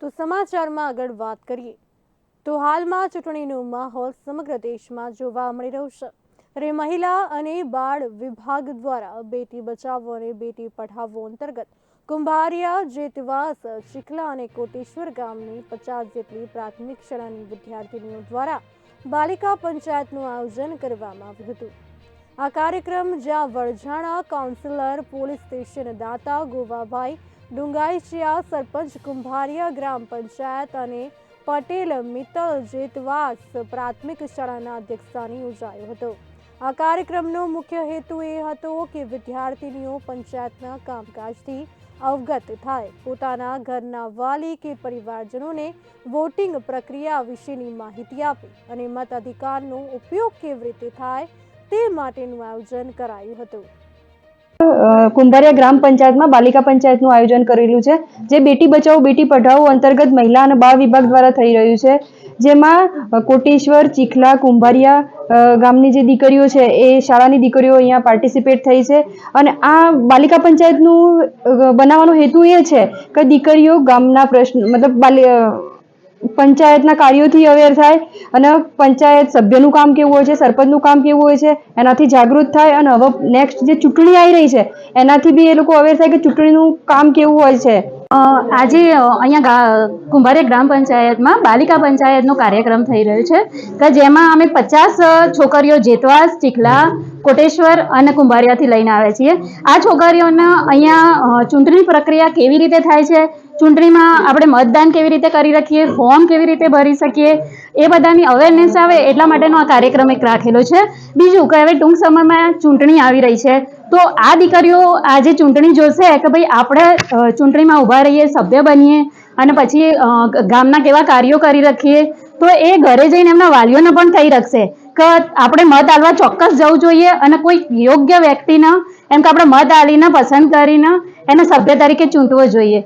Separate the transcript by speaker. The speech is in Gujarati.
Speaker 1: તો સમાચારમાં આગળ વાત કરીએ. તો હાલમાં ચૂંટણીનો માહોલ સમગ્ર દેશમાં જોવા મળી રહ્યો છે. ત્યારે મહિલા અને બાળ વિભાગ દ્વારા બેટી બચાવો અને બેટી પઢાવો અંતર્ગત કુંભારિયા, જેતવાસ, ચીખલા અને કોટેશ્વર ગામની પચાસ જેટલી પ્રાથમિક શાળાની વિદ્યાર્થીનીઓ દ્વારા બાલિકા પંચાયતનું આયોજન કરવામાં આવ્યું હતું. આ કાર્યક્રમ જ્યાં વરજાણા કાઉન્સિલર, પોલીસ સ્ટેશન દાતા ગોવાભાઈ ડુંગાઈચિયા સરપંચ કુંભારિયા ગ્રામ પંચાયત અને પટેલ મિત્તલ જેતવાસ પ્રાથમિક શાળાના અધ્યક્ષસ્થાને યોજાયો હતો. આ કાર્યક્રમનો મુખ્ય હેતુ એ હતો કે વિદ્યાર્થીનીઓ પંચાયતના કામકાજથી અવગત થાય. પોતાના ઘરના વાલી કે પરિવારજનોને વોટિંગ પ્રક્રિયા વિશેની માહિતી આપે અને મતાધિકારનો ઉપયોગ કેવી રીતે થાય તે માટેનું આયોજન કરાયું હતું.
Speaker 2: કુંભારિયા ગ્રામ પંચાયતમાં બાલિકા પંચાયતનું આયોજન કરેલું છે, જે બેટી બચાવો, બેટી પઢાઓ અંતર્ગત મહિલા અને બાળ વિભાગ દ્વારા થઈ રહ્યું છે. જેમાં કોટેશ્વર, ચીખલા, કુંભારિયા ગામની જે દીકરીઓ છે, એ શાળાની દીકરીઓ અહીંયા પાર્ટિસિપેટ થઈ છે. અને આ બાલિકા પંચાયતનું બનાવવાનો હેતુ એ છે કે દીકરીઓ ગામના પ્રશ્ન, મતલબ બાલી પંચાયતના કાર્યોથી અવેર થાય અને પંચાયત સભ્યનું કામ કેવું હોય છે, સરપંચનું કામ કેવું હોય છે, એનાથી જાગૃત થાય અને હવે નેક્સ્ટ જે ચૂંટણી આવી રહી છે, એનાથી બી એ લોકો અવેર થાય કે ચૂંટણીનું કામ કેવું હોય છે.
Speaker 3: આજે અહીંયા કુંભારે ગ્રામ પંચાયતમાં બાલિકા પંચાયતનો કાર્યક્રમ થઈ રહ્યો છે કે જેમાં અમે પચાસ છોકરીઓ જેતવાસ, ચીખલા, કોટેશ્વર અને કુંભારિયાથી લઈને આવ્યા છીએ. આ છોકરીઓના અહીંયા ચૂંટણી પ્રક્રિયા કેવી રીતે થાય છે ચૂંટણીમાં આપણે મતદાન કેવી રીતે કરી રાખીએ ફોર્મ કેવી રીતે ભરી શકીએ, એ બધાની અવેરનેસ આવે એટલા માટેનો આ કાર્યક્રમ એક રાખેલો છે. બીજું કે હવે ટૂંક સમયમાં ચૂંટણી આવી રહી છે. તો આ દીકરીઓ આજે ચૂંટણી જોશે કે ભાઈ આપણે ચૂંટણીમાં ઊભા રહીએ, સભ્ય બનીએ અને પછી ગામના કેવા કાર્યો કરી રાખીએ. તો એ ઘરે જઈને એમના વાલીઓને પણ કહી રાખશે કે આપણે મત આલવા ચોક્કસ જવું જોઈએ અને કોઈ યોગ્ય વ્યક્તિને, એમ કે આપણે મત આલીને, પસંદ કરીને એને સભ્ય તરીકે ચૂંટવો જોઈએ.